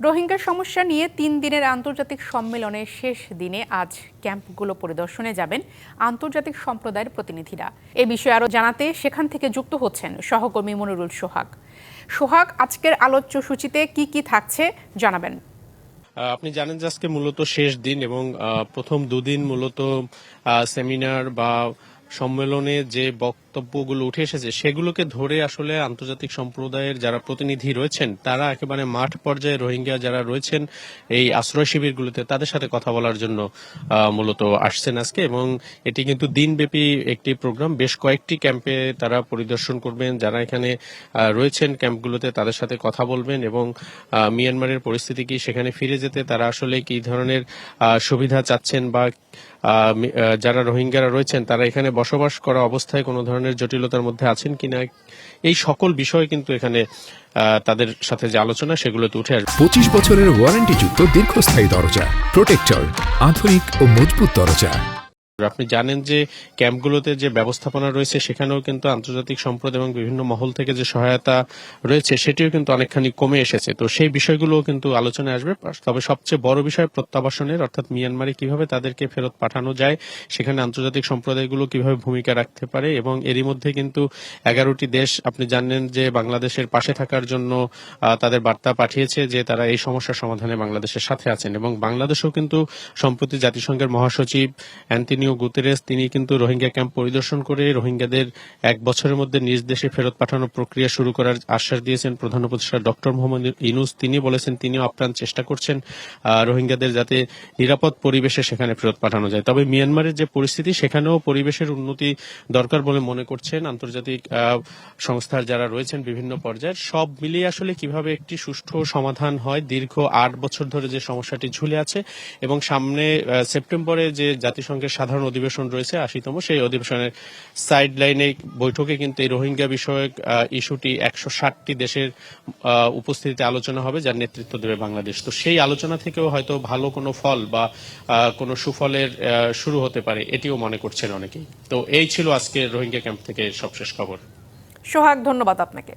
রোহিঙ্গা সমস্যা নিয়ে তিন দিনের আন্তর্জাতিক সম্মেলনের শেষ দিনে আজ ক্যাম্পগুলো পরিদর্শনে যাবেন আন্তর্জাতিক সম্প্রদায়ের প্রতিনিধিরা। এ বিষয়ে আরও জানাতে সেখান থেকে যুক্ত হচ্ছেন সহকর্মী মনিরুল সোহাগ। সোহাগ, আজকের আলোচ্য সূচিতে কি কি থাকছে জানাবেন। আপনি জানেন যে আজকে মূলত শেষ দিন এবং প্রথম দুদিন মূলত সেমিনার বা সম্মেলনে যে বক্তব্যগুলো উঠে এসেছে, সেগুলোকে ধরে আসলে আন্তর্জাতিক সম্প্রদায়ের যারা প্রতিনিধি রয়েছেন, তারা একেবারে মাঠ পর্যায়ে রোহিঙ্গা যারা রয়েছেন এই আশ্রয় শিবিরগুলোতে তাদের সাথে কথা বলার জন্য মূলত আসছেন আজকে। এবং এটি কিন্তু দিনব্যাপী একটি প্রোগ্রাম। বেশ কয়েকটি ক্যাম্পে তারা পরিদর্শন করবেন। যারা এখানে রয়েছেন ক্যাম্পগুলোতে তাদের সাথে কথা বলবেন এবং মিয়ানমারের পরিস্থিতি কি, সেখানে ফিরে যেতে তারা আসলে কি ধরনের সুবিধা চাচ্ছেন বা যারা রোহিঙ্গারা রয়েছেন, তারা এখানে বসবাস করা অবস্থায় কোনো ধরনের জটিলতার মধ্যে আছেন কিনা, এই সকল বিষয় কিন্তু এখানে তাদের সাথে যে আলোচনা, সেগুলোতে উঠে আসবে। পঁচিশ বছরের ওয়ারেন্টিযুক্ত দীর্ঘস্থায়ী দরজা, প্রোটেক্টর, আধুনিক ও মজবুত দরজা। আপনি জানেন যে ক্যাম্পগুলোতে যে ব্যবস্থাপনা রয়েছে, সেখানেও কিন্তু আন্তর্জাতিক সম্প্রদায় এবং বিভিন্ন মহল থেকে যে সহায়তা রয়েছে, সেটিও কিন্তু অনেকখানি কমে এসেছে। তো সেই বিষয়গুলোও কিন্তু আলোচনায় আসবে। তবে সবচেয়ে বড় বিষয় প্রত্যাবাসনের, অর্থাৎ মিয়ানমারে কীভাবে তাদেরকে ফেরত পাঠানো যায়, সেখানে আন্তর্জাতিক সম্প্রদায়গুলো কীভাবে ভূমিকা রাখতে পারে, এবং এরই মধ্যে কিন্তু এগারোটি দেশ, আপনি জানেন যে বাংলাদেশের পাশে থাকার জন্য তাদের বার্তা পাঠিয়েছে যে তারা এই সমস্যার সমাধানে বাংলাদেশের সাথে আছেন। এবং বাংলাদেশও কিন্তু সম্প্রতি জাতিসংঘের মহাসচিব অ্যান্টনিও গুতেরেস, তিনি কিন্তু রোহিঙ্গা ক্যাম্প পরিদর্শন করে রোহিঙ্গাদের এক বছরের মধ্যে নিজ দেশে ফেরত পাঠানোর প্রক্রিয়া শুরু করার আশ্বাস দিয়েছেন প্রধান উপদেষ্টা ডক্টর মোহাম্মদ ইনুস তিনি বলেছেন, তিনিও আপ্রাণ চেষ্টা করছেন রোহিঙ্গাদের যাতে নিরাপদ পরিবেশে সেখানে ফেরত পাঠানো যায়। তবে মিয়ানমারের যে পরিস্থিতি, সেখানেও পরিবেশের উন্নতি দরকার বলে মনে করছেন আন্তর্জাতিক সংস্থার যারা রয়েছেন বিভিন্ন পর্যায়ে সব মিলিয়ে আসলে কীভাবে একটি সুষ্ঠু সমাধান হয়, দীর্ঘ আট বছর ধরে যে সমস্যাটি ঝুলে আছে, এবং সামনে সেপ্টেম্বরে যে জাতিসংঘের সাধারণ অধিবেশন রয়েছে, আশিতম। সেই অধিবেশনের সাইড লাইনে বৈঠকে কিন্তু এই রোহিঙ্গা বিষয়ক ইস্যুটি একশো ষাটটি দেশের উপস্থিতিতে আলোচনা হবে, যার নেতৃত্ব দেবে বাংলাদেশ। তো সেই আলোচনা থেকেও হয়তো ভালো কোনো ফল বা কোনো সুফলের শুরু হতে পারে, এটিও মনে করছেন অনেকেই। তো এই ছিল আজকে রোহিঙ্গা ক্যাম্প থেকে সবশেষ খবর। সোহাগ, ধন্যবাদ আপনাকে।